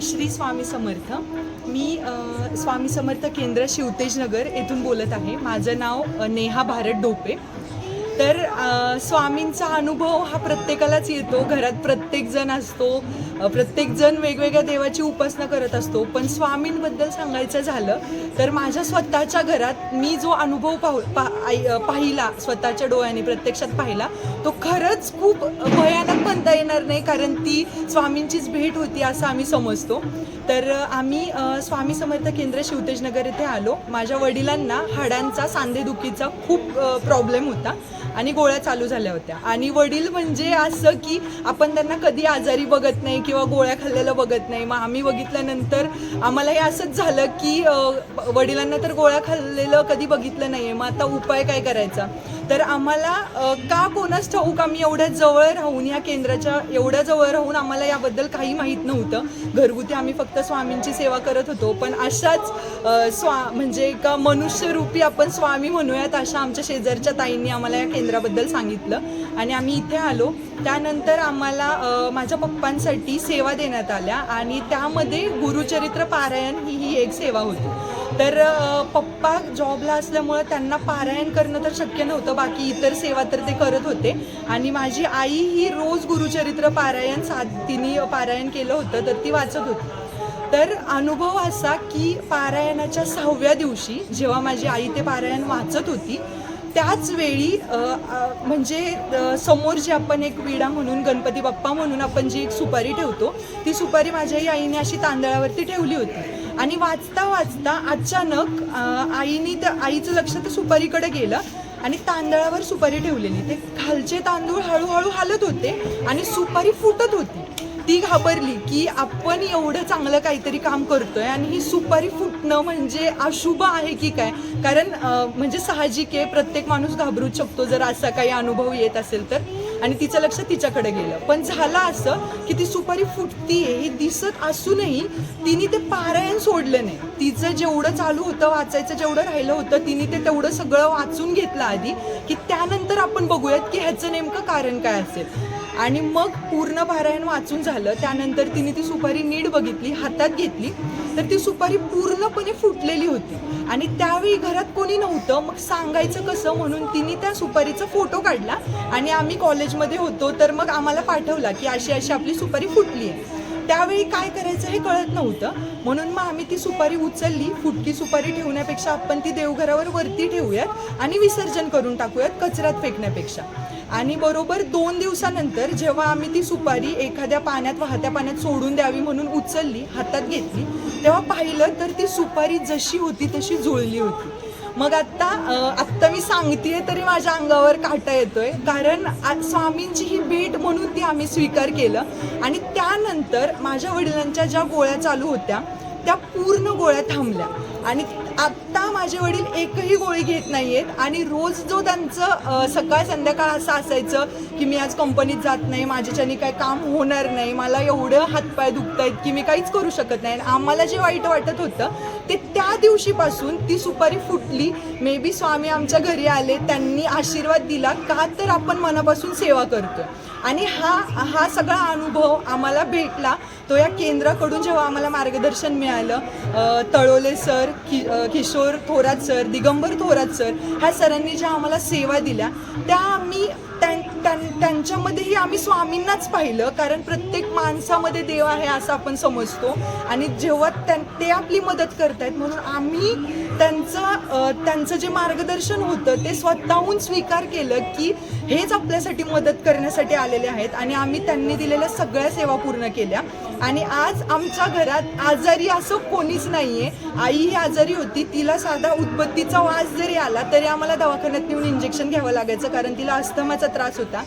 श्री स्वामी समर्थ. मी स्वामी समर्थ केंद्र शिवतेजनगर येथून बोलत आहे. माझं नाव नेहा भारत डोपे. तर स्वामींचा अनुभव हा प्रत्येकालाच येतो. घरात प्रत्येकजण असतो. प्रत्येकजण वेगवेगळ्या देवाची उपासना करत असतो. पण स्वामींबद्दल सांगायचं झालं तर माझ्या स्वतःच्या घरात मी जो अनुभव पाहू पा आई- पाहिला स्वतःच्या डोळ्याने प्रत्यक्षात पाहिला तो खरंच खूप भयानक म्हणता येणार नाही कारण ती स्वामींचीच भेट होती असं आम्ही समजतो. तर आम्ही स्वामी समर्थ केंद्र शिवतेजनगर येथे आलो. माझ्या वडिलांना हाडांचा सांधेदुखीचा खूप प्रॉब्लेम होता. आणि गोळ्या चालू झाल्या होत्या. आणि वडील म्हणजे असं की आपण त्यांना कधी आजारी बघत नाही किंवा गोळ्या खाल्लेलं बघत नाही. मग आम्ही बघितल्यानंतर आम्हाला हे असंच झालं की वडिलांना तर गोळ्या खाल्लेलं कधी बघितलं नाही मग आता उपाय काय करायचा? तर आम्हाला का कोणाच ठाऊक आम्ही एवढ्या जवळ राहून या केंद्राच्या एवढ्या जवळ राहून आम्हाला याबद्दल काही माहीत नव्हतं. घरगुती आम्ही फक्त स्वामींची सेवा करत होतो. पण अशाच स्वा म्हणजे एका मनुष्यरूपी आपण स्वामी म्हणूयात अशा आमच्या शेजारच्या ताईंनी आम्हाला या केंद्राबद्दल सांगितलं. आणि आम्ही इथे आलो. त्यानंतर आम्हाला माझ्या पप्पांसाठी सेवा देण्यात आल्या. आणि त्यामध्ये गुरुचरित्र पारायण ही ही एक सेवा होती. तर पप्पा जॉबला असल्यामुळं त्यांना पारायण करणं तर शक्य नव्हतं. बाकी इतर सेवा तर ते करत होते. आणि माझी आई ही रोज गुरुचरित्र पारायण सात तिने पारायण केलं होतं तर ती वाचत होती. तर अनुभव असा की पारायणाच्या सहाव्या दिवशी जेव्हा माझी आई ते पारायण वाचत होती त्याच वेळी म्हणजे समोर जी आपण एक विडा म्हणून गणपती बाप्पा म्हणून आपण जी एक सुपारी ठेवतो ती सुपारी माझ्याही आईने अशी तांदळावरती ठेवली होती. आणि वाचता वाचता अचानक आईनी तर आईचं लक्ष तर सुपारीकडे गेलं आणि तांदळावर सुपारी ठेवलेली. ते खालचे तांदूळ हळूहळू हालत होते आणि सुपारी फुटत होती. ती घाबरली की आपण एवढं चांगलं काहीतरी काम करतोय आणि ही सुपारी फुटणं म्हणजे अशुभ आहे की काय? कारण म्हणजे साहजिक आहे. प्रत्येक माणूस घाबरूच शकतो. जर असा काही अनुभव येत असेल तर. आणि तिचं लक्ष तिच्याकडे गेलं. पण झालं असं की ती सुपारी फुटतीये हे दिसत असूनही तिने ते पारायण सोडलं नाही. तिचं जेवढं चालू होतं वाचायचं जेवढं राहिलं होतं तिने ते तेवढं सगळं वाचून घेतलं आधी की त्यानंतर आपण बघूयात की ह्याचं नेमकं कारण काय असेल. आणि मग पूर्ण पारायण वाचून झालं. त्यानंतर तिने ती सुपारी नीट बघितली हातात घेतली. तर ती सुपारी पूर्णपणे फुटलेली होती. आणि त्यावेळी घरात कोणी नव्हतं. मग सांगायचं कसं म्हणून तिने त्या सुपारीचा फोटो काढला. आणि आम्ही कॉलेजमध्ये होतो. तर मग आम्हाला पाठवला की अशी अशी आपली सुपारी फुटली आहे त्यावेळी काय करायचं हे कळत नव्हतं. म्हणून मग आम्ही ती सुपारी उचलली. फुटकी सुपारी ठेवण्यापेक्षा आपण ती देवघरावर वरती ठेवूयात आणि विसर्जन करून टाकूयात कचऱ्यात फेकण्यापेक्षा. आणि बरोबर दोन दिवसानंतर जेव्हा आम्ही ती सुपारी एखाद्या पाण्यात वाहत्या पाण्यात सोडून द्यावी म्हणून उचलली हातात घेतली तेव्हा पाहिलं तर ती सुपारी जशी होती तशी जुळली होती. मग आत्ता आत्ता मी सांगतेय तरी माझ्या अंगावर काटा येतोय. कारण आज स्वामींची ही भेट म्हणून ती आम्ही स्वीकार केलं. आणि त्यानंतर माझ्या वडिलांच्या ज्या गोळ्या चालू होत्या त्या पूर्ण गोळ्या थांबल्या. आणि आत्ता माझे वडील एकही गोळी घेत नाहीयेत आणि रोज जो त्यांचं सकाळ संध्याकाळ असं असायचं की मी आज कंपनीत जात नाही माझ्याच्याने काय काम होणार नाही मला एवढं हातपाय दुखत आहेत की मी काहीच करू शकत नाही. आणि आम्हाला जे वाईट वाटत होतं ते त्या दिवशीपासून ती सुपारी फुटली. मे बी स्वामी आमच्या घरी आले त्यांनी आशीर्वाद दिला का तर आपण मनापासून सेवा करतो आणि हा हा सगळा अनुभव आम्हाला भेटला. तो या केंद्राकडून जेव्हा आम्हाला मार्गदर्शन मिळालं तळोले सर की किशोर थोरात सर दिगंबर थोरात सर ह्या सरांनी ज्या आम्हाला सेवा दिल्या त्या आम्ही त्यां- त्यां- त्यांच्यामध्येही आम्ही स्वामींनाच पाहिलं कारण प्रत्येक माणसामध्ये देव आहे असं आपण समजतो. आणि जेव्हा त्यां ते आपली मदत करतायत म्हणून आम्ही त्यांचं त्यांचं जे मार्गदर्शन होतं ते स्वतःहून स्वीकार केलं की हेच आपल्यासाठी मदत करण्यासाठी आलेले आहेत आणि आम्ही त्यांनी दिलेल्या सगळ्या सेवा पूर्ण केल्या. आणि आज आमच्या घरात आजारी असं कोणीच नाही आहे आई ही आजारी होती तिला साधा उत्पत्तीचा वास जरी आला तरी आम्हाला दवाखान्यात नेऊन इंजेक्शन घ्यावं लागायचं कारण तिला अस्थमाचा त्रास होता.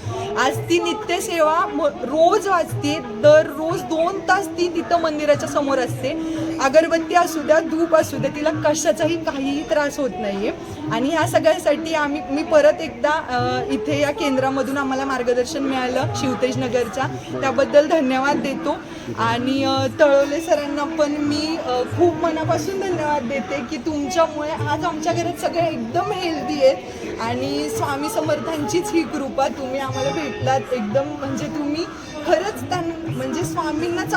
आज ती नित्यसेवा म- रोज वाचते दररोज दोन तास ती तिथं मंदिराच्या समोर असते. अगरबत्ती असू द्या धूप असू द्या तिला कशाचाही काहीही त्रास होत नाही आहे आणि ह्या सगळ्यासाठी आम्ही मी परत एकदा इथे या केंद्रामधून आम्हाला मार्गदर्शन मिळालं शिवतेज नगरच्या. त्याबद्दल धन्यवाद देतो. आणि तळवले सरांना पण मी खूप मनापासून धन्यवाद देते की तुमच्यामुळे आज आमच्या घरात सगळे एकदम हेल्दी आहेत. आणि स्वामी समर्थांचीच ही कृपा तुम्ही आम्हाला भेटलात. एकदम म्हणजे तुम्ही खरंच त्यांना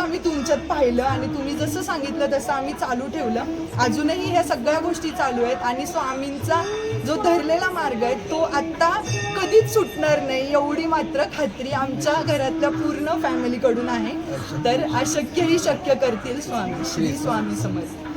आम्ही तुमच्यात पाहिलं आणि तुम्ही जसं सांगितलं तसं आम्ही चालू ठेवलं. अजूनही ह्या सगळ्या गोष्टी चालू आहेत आणि स्वामींचा जो धरलेला मार्ग आहे तो आत्ता कधीच सुटणार नाही एवढी मात्र खात्री आमच्या घरातल्या पूर्ण फॅमिलीकडून आहे. तर अशक्यही शक्य करतील स्वामी श्री स्वामी समज